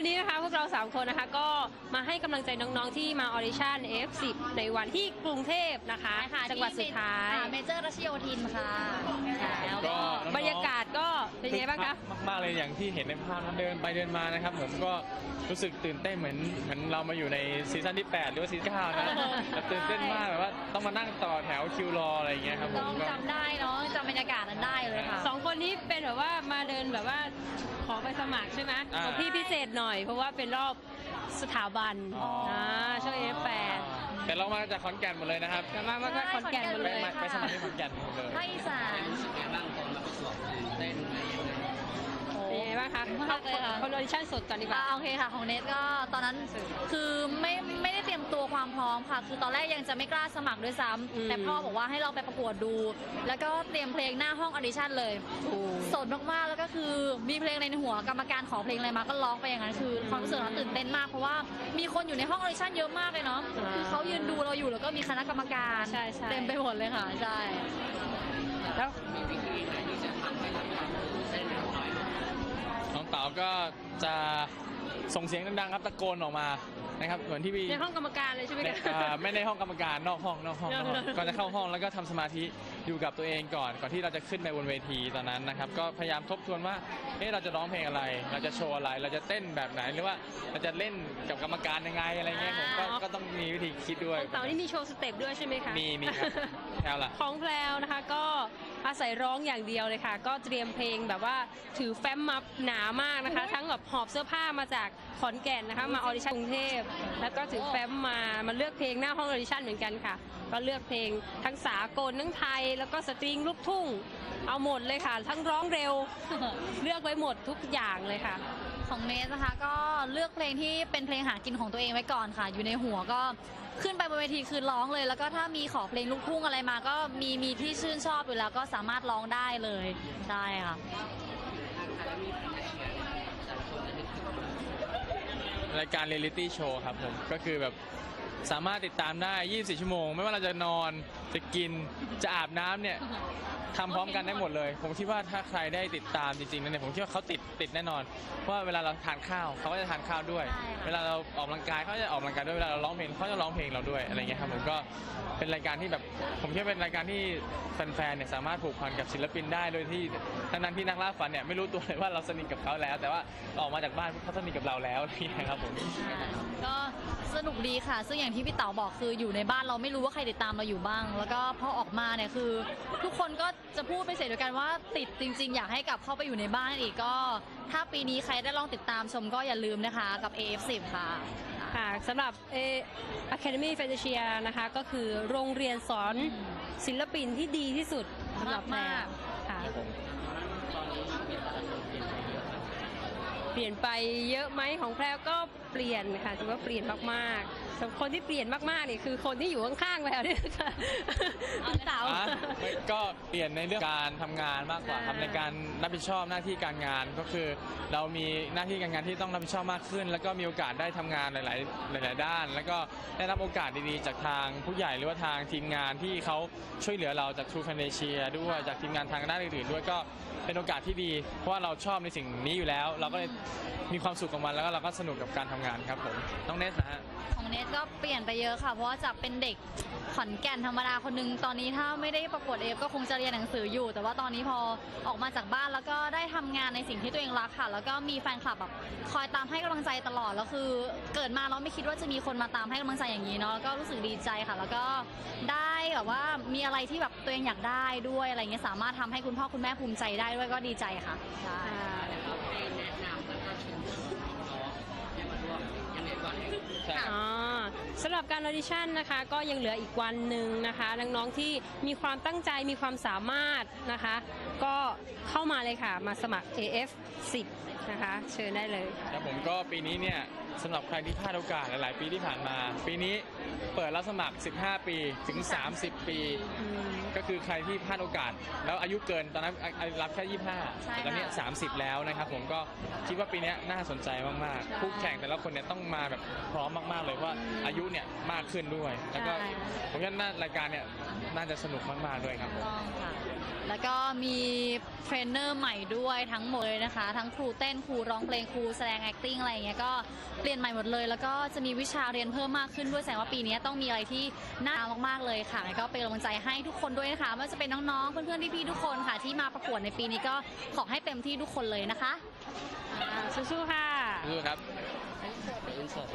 วันนี้นะคะพวกเรา 3 คนนะคะก็มาให้กำลังใจน้องๆที่มาออดิชั่น F10 ในวันที่กรุงเทพนะคะค่ะจังหวัดสุดท้าย เมเจอร์รัชโยธินค่ะ แล้วก็ก็น้องๆบรรยากาศก็ เป็นไงบ้างคะคึกคักมากๆเลยอย่างที่เห็นในภาพนะเดินไปเดินมานะครับผมก็รู้สึกตื่นเต้นเหมือนเหมือนเรามาอยู่ในซีซั่นที่ 8 หรือว่าซีซั่น9นะแบบตื่นเต้นมากแบบว่าต้องมานั่งต่อแถวคิวรออะไรอย่างเงี้ยครับผน้มองก็ จำได้เนาะจำบรรยากาศนั้นได้เลยค่ะ สองคนนี้เป็นแบบว่ามาเดินแบบว่าขอไปสมัครใช่ไหมอ่าของพี่พิเศษหน่อย เพราะว่าเป็นรอบสถาบันอ๋ออ่าช่วง F8 แต่เรามาจากขอนแก่นหมดเลยนะครับแต่มามาก็ขอนแก่นหมดไปเลยมาไปสมัครที่ขอนแก่นหมดเลยภาคอีสานเป็นไงบ้างคะมากเลยค่ะ คนออดิชั่นสดก่อนดีกว่า อ่าโอเคค่ะ ของเนทก็ตอนนั้นคือ ความพร้อมค่ะ คือตอนแรกยังจะไม่กล้าสมัครด้วยซ้ำอืม แต่พ่อบอกว่าให้เราไปประกวดดู แล้วก็เตรียมเพลงหน้าห้องออดิชั่นเลยสดมากๆ แล้วก็คือมีเพลงในหัวกรรมการขอเพลงอะไรมาก็ร้องไปอย่างนั้นคือความรู้สึกเราตื่นเต้นมากเพราะว่ามีคนอยู่ในห้องออดิชั่นเยอะมากเลยเนาะอ่าคือเขายืนดูเราอยู่แล้วก็มีคณะกรรมการใช่ใช่ เต็มไปหมดเลยค่ะใช่ แล้ว น้องเต๋าก็จะ ส่งเสียงดังๆครับตะโกนออกมานะครับเหมือนที่พี่ในห้องกรรมการเลยใช่ไหมในคะอ่าไม่ในห้องกรรมการนอกห้องนอกห้องนอกห้องนอกห้องก่อนจะเข้าห้องแล้วก็ทำสมาธิ อยู่กับตัวเองก่อน ก่อนที่เราจะขึ้นไปบนเวทีตอนนั้นนะครับ ก็พยายามทบทวนว่าเอ๊ะเราจะร้องเพลงอะไร เราจะโชว์อะไร เราจะเต้นแบบไหนหรือว่าเราจะเล่นกับกรรมการยังไงอะไรเงี้ยผมก็ก็ต้องมีวิธีคิดด้วยของเต๋านี่มีโชว์สเต็ปด้วยใช่ไหมคะมีมีครับแถวละของแพลวนะคะก็อาศัยร้องอย่างเดียวเลยค่ะ ก็เตรียมเพลงแบบว่าถือแฟ้มมาหนามากนะคะ ทั้งแบบหอบเสื้อผ้ามาจากขอนแก่นนะคะ มาออดิชั่นกรุงเทพแล้วก็ถือแฟ้มมามาเลือกเพลงหน้าห้องออดิชั่นเหมือนกันค่ะ ก็เลือกเพลงทั้งสากลทั้งไทยแล้วก็สตริงลูกทุ่ง เอาหมดเลยค่ะ ทั้งร้องเร็ว เลือกไว้หมดทุกอย่างเลยค่ะ ของเนสนะคะก็เลือกเพลงที่เป็นเพลงหากินของตัวเองไว้ก่อนค่ะ อยู่ในหัวก็ขึ้นไปบนเวทีคือร้องเลย แล้วก็ถ้ามีขอเพลงลูกทุ่งอะไรมา ก็มีมีที่ชื่นชอบอยู่แล้วก็สามารถร้องได้เลยใช่ค่ะรายการเรียลิตี้โชว์ครับผม ก็คือแบบ สามารถติดตามได้ 24 ชั่วโมง ไม่ว่าเราจะนอนจะกินจะอาบน้ำเนี่ย ทำพร้อมกันได้หมดเลย ผมคิดว่าถ้าใครได้ติดตามจริงๆแล้วเนี่ยผมคิดว่าเขาติดติดแน่นอนเพราะว่าเวลาเราทานข้าวเขาก็จะทานข้าวด้วย ใช่ค่ะ เวลาเราออกกำลังกายเขาจะออกกำลังกายด้วยเวลาเราร้องเพลงเขาจะร้องเพลงเราด้วยอะไรเงี้ยครับผมก็เป็นรายการที่แบบผมคิดว่าเป็นรายการที่แฟนๆเนี่ยสามารถผูกพันกับศิลปินได้โดยที่ทั้งนั้นที่นักล่าฝันเนี่ยไม่รู้ตัวเลยว่าเราสนิทกับเขาแล้ว แต่ว่าออกมาจากบ้านเขาสนิทกับเราแล้วอะไรเงี้ยครับผม ก็สนุกดีค่ะ ซึ่งอย่างที่พี่เต๋าบอกคืออยู่ในบ้านเราไม่รู้ว่าใครติดตามเราอยู่บ้าง แล้วก็พอออกมาเนี่ยคือ ทุกคนก็จะพูดไปนเสียงเดียวกันว่าติดจริง ๆ อยากให้กลับเข้าไปอยู่ในบ้านอีกก็ ถ้าปีนี้ใครได้ลองติดตามชมก็อย่าลืมนะคะกับ AF10 ค่ะ ค่ะสำหรับเอ Academy f a n t a s i a นะคะ ก็คือโรงเรียนสอนศิลปินที่ดีที่สุดสำหรับแพรมากค่ะ เปลี่ยนไปเยอะไหมของแพรวก็เปลี่ยนค่ะถือว่าเปลี่ยนมากๆแต่คนที่เปลี่ยนมากๆนี่คือคนที่อยู่ข้างๆแพรวเนี่ยค่ะคุณเต๋า อะไม่ก็เปลี่ยนในเรื่องการทำงานมากกว่าครับอ่า ในการรับผิดชอบหน้าที่การงานก็คือ เรามีหน้าที่การงานที่ต้องรับผิดชอบมากขึ้น แล้วก็มีโอกาสได้ทำงานหลาย ๆ หลาย ๆ ด้าน แล้วก็ได้รับโอกาสดี ๆ จากทางผู้ใหญ่หรือว่าทางทีมงานที่เขาช่วยเหลือเราจาก True f i n a n c i a ด้วยจากทีมงานทางด้านอื่น ๆ ด้วยก็ เป็นโอกาสที่ดี เพราะว่าเราชอบในสิ่งนี้อยู่แล้ว เราก็เลยมีความสุขกับมันแล้วก็เราก็สนุกกับการทำงานครับผมน้องเนสนะฮะ ของเนสก็เปลี่ยนไปเยอะค่ะ เพราะว่าจากเป็นเด็กขอนแก่นธรรมดาคนหนึงตอนนี้ถ้าไม่ได้ประกวดเอฟก็คงจะเรียนหนังสืออยู่ แต่ว่าตอนนี้พอออกมาจากบ้านแล้วก็ได้ทำงานในสิ่งที่ตัวเองรักค่ะ แล้วก็มีแฟนคลับแบบคอยตามให้กำลังใจตลอดแล้วคือ เกิดมาเราไม่คิดว่าจะมีคนมาตามให้กำลังใจอย่างนี้เนาะแล้วก็รู้สึกดีใจค่ะ แล้วก็ได้แบบว่ามีอะไรที่แบบตัวเองอยากได้ด้วยอะไรเงี้ยสามารถทำให้คุณพ่อคุณแม่ภูมิใจได้ด้วยก็ดีใจค่ะใช่ใช่ครับอ๋อสำหรับการออดิชั่นนะคะ ก็ยังเหลืออีกวันหนึ่งนะคะน้องๆที่มีความตั้งใจมีความสามารถนะคะ ก็เข้ามาเลยค่ะมาสมัคร AF 10 นะคะ เชิญได้เลยค่ะครับผมก็ปีนี้เนี่ยสำหรับใครที่พลาดโอกาสหลาย ๆ ปีที่ผ่านมา ปีนี้เปิดรับสมัคร 15 ปีถึง 30 ปี อืม ก็คือใครที่พลาดโอกาส แล้วอายุเกินตอนนั้นอายุรับแค่ 25 ใช่ค่ะแต่ตอนนี้30 แล้วนะครับผมก็คิดว่าปีนี้น่าสนใจมาก ใช่ๆผู้แข่งแต่ละคนเนี่ยต้องมาแบบพร้อมมากๆเลยเพราะว่าอายุเนี่ยมากขึ้นด้วย แล้วก็ใช่ ผมว่าน่ารายการเนี่ยน่าจะสนุกมากๆด้วยครับผม ต้องค่ะ แล้วก็มีเทรนเนอร์ใหม่ด้วยทั้งหมดเลยนะคะ ทั้งครูเต้นต้นครูร้องเพลงครูแสดง acting อะไรอย่างเงี้ยก็เปลี่ยนใหม่หมดเลย แล้วก็จะมีวิชาเรียนเพิ่มมากขึ้นด้วยแสดงว่าปีนี้ต้องมีอะไรที่น่ามากๆเลยค่ะแล้วก็เป็นกำลังใจให้ทุกคนด้วยนะคะไม่ว่าจะเป็นน้องๆเพื่อนๆพี่ๆทุกคนค่ะ ที่มาประกวดในปีนี้ก็ขอให้เต็มที่ทุกคนเลยนะคะอ่าสู้ๆค่ะสู้ครับอินเสิร์ต